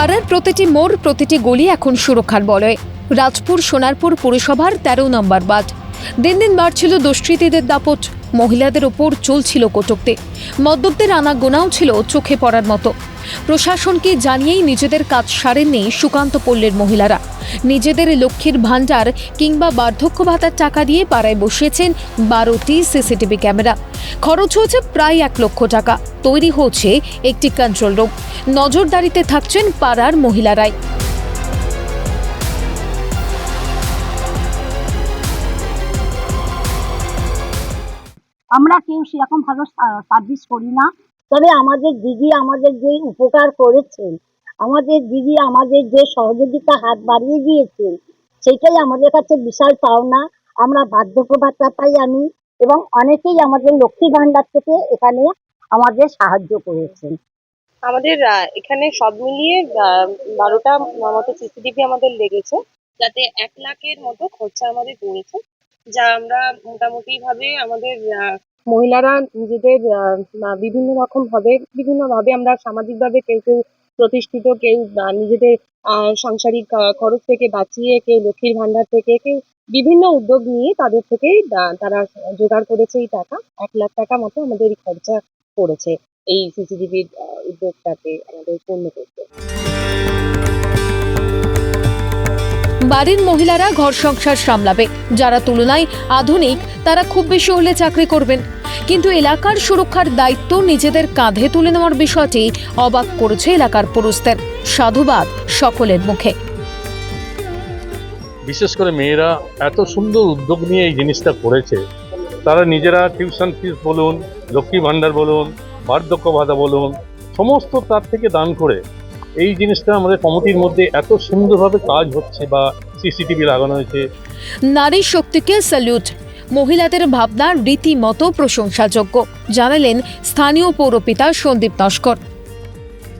পাড়ার প্রতিটি মোড়, প্রতিটি গলি এখন সুরক্ষার বলয়। রাজপুর, সোনারপুর পুরসভার তেরো নম্বর বাদ দিন দিন বাড়ছিল দুষ্কৃতীদের দাপট। মহিলাদের ওপর চলছিল কটুক্তি। মদ্যপদের আনাগোনাও ছিল চোখে পড়ার মতো। প্রশাসনকে জানিয়েই নিজেদের কাজ সারেননি সুকান্ত পল্লের মহিলারা। নিজেদের লক্ষ্মীর ভাণ্ডার কিংবা বার্ধক্য ভাতার টাকা দিয়ে পাড়ায় বসিয়েছেন বারোটি সিসিটিভি ক্যামেরা। খরচ হয়েছে প্রায় এক লক্ষ টাকা। তৈরি হচ্ছে একটি কন্ট্রোল রুম নজরদারিতে থাকছেন পাড়ার মহিলারাই। আমরা কেউ সেরকম ভালো সার্ভিস করি না। তবে আমাদের দিদি আমাদের যে উপকার করেছেন, আমাদের দিদি আমাদের যে সহযোগিতা হাত বাড়িয়ে দিয়েছেন, সেটাই আমাদের কাছে বিশাল পাওনা। আমরা বার্ধক্য পাই আমি এবং অনেকেই আমাদের লক্ষ্মী ভান্ডার থেকে এখানে আমাদের সাহায্য করেছেন। আমাদের এখানে সব মিলিয়ে বারোটা মতো সিসিটিভি আমাদের লেগেছে, যাতে এক লাখের মতো খরচা আমাদের পড়েছে। যা আমরা মোটামুটি ভাবে আমাদের মহিলারা নিজেদের বিভিন্ন রকম ভাবে বিভিন্ন ভাবে আমরা সামাজিক ভাবে কেউ কেউ প্রতিষ্ঠিত কেউ নিজেদের সাংসারিক খরচ থেকে বাঁচিয়ে কেউ লক্ষ্মীর ভান্ডার থেকে কেউ বিভিন্ন উদ্যোগ নিয়ে তাদের আহ, তারা জোগাড় করেছে এই টাকা। এক লাখ টাকা মতো আমাদের খরচা পড়েছে এই সিসিটিভির উদ্যোগটাকে আমাদের পূর্ণ করতে। বাড়ির মহিলারা ঘর সংসার সামলাবে। যারা তুলনায় আধুনিক, তারা খুব বেশি হলে চাকরি করবেন। কিন্তু এলাকার সুরক্ষার দায়িত্ব নিজেদের কাঁধে তুলে নেওয়ার বিষয়টি অবাক করেছে এলাকার পুরুষদের। সাধুবাদ সকলের মুখে। বিশেষ করে মেয়েরা এত সুন্দর উদ্যোগ নিয়ে এই জিনিসটা করেছে। তারা নিজেরা টিউশন ফিস বলুন, লক্ষ্মী ভাণ্ডার বলুন, বার্ধক্য ভাতা বলুন, সমস্ত তার থেকে দান করে এই জিনিসটা আমাদের কমিটির মধ্যে এত সুন্দরভাবে কাজ হচ্ছে বা সিসিটিভি লাগানো হয়েছে। নারী শক্তিকে স্যালিউট মহিলাদের ভাবনা রীতিমতো প্রশংসাযোগ্য জানালেন স্থানীয় পৌরপিতা সন্দীপ নস্কর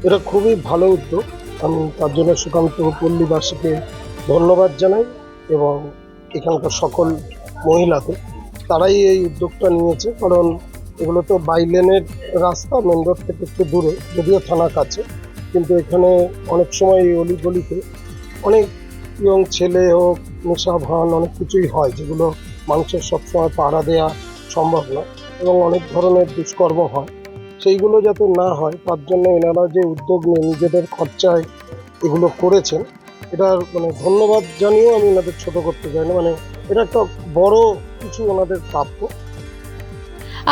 এটা খুবই ভালো উদ্যোগ। আমি তার জন্য সুকান্ত পল্লীবাসীকে ধন্যবাদ জানাই এবং এখানকার সকল মহিলাদের তারাই এই উদ্যোগটা নিয়েছে। কারণ এগুলো তো বাইলেনের রাস্তা মেন রোড থেকে একটু দূরে যদিও থানা কাছে। কিন্তু এখানে অনেক সময় এই অলিগলিতে অনেক ইয়ং ছেলে হোক নেশা ভান অনেক কিছুই হয় যেগুলো মানুষের সবসময় পাড়া দেওয়া সম্ভব না এবং অনেক ধরনের দুষ্কর্ম হয়। সেইগুলো যাতে না হয়, তার জন্য এনারা যে উদ্যোগ নিয়ে নিজেদের খরচায় এগুলো করেছেন, এটার মানে ধন্যবাদ জানিয়েও আমি এনাদের ছোট করতে চাই না। মানে এটা একটা বড় কিছু ওনাদের প্রাপ্য।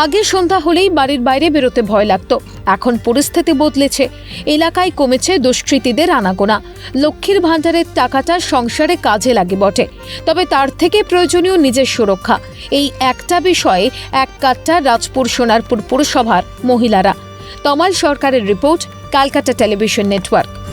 আগে সন্ধ্যা হলেই বাড়ির বাইরে বেরোতে ভয় লাগতো। এখন পরিস্থিতি বদলেছে। এলাকায় কমেছে দুষ্কৃতীদের আনাগোনা। লক্ষ্মীর ভাণ্ডারের টাকাটা সংসারে কাজে লাগে বটে। তবে তার থেকে প্রয়োজনীয় নিজের সুরক্ষা। এই একটা বিষয়ে এক কাট্টা রাজপুর সোনারপুর পুরসভার মহিলারা। তমাল সরকারের রিপোর্ট ক্যালকাটা টেলিভিশন নেটওয়ার্ক।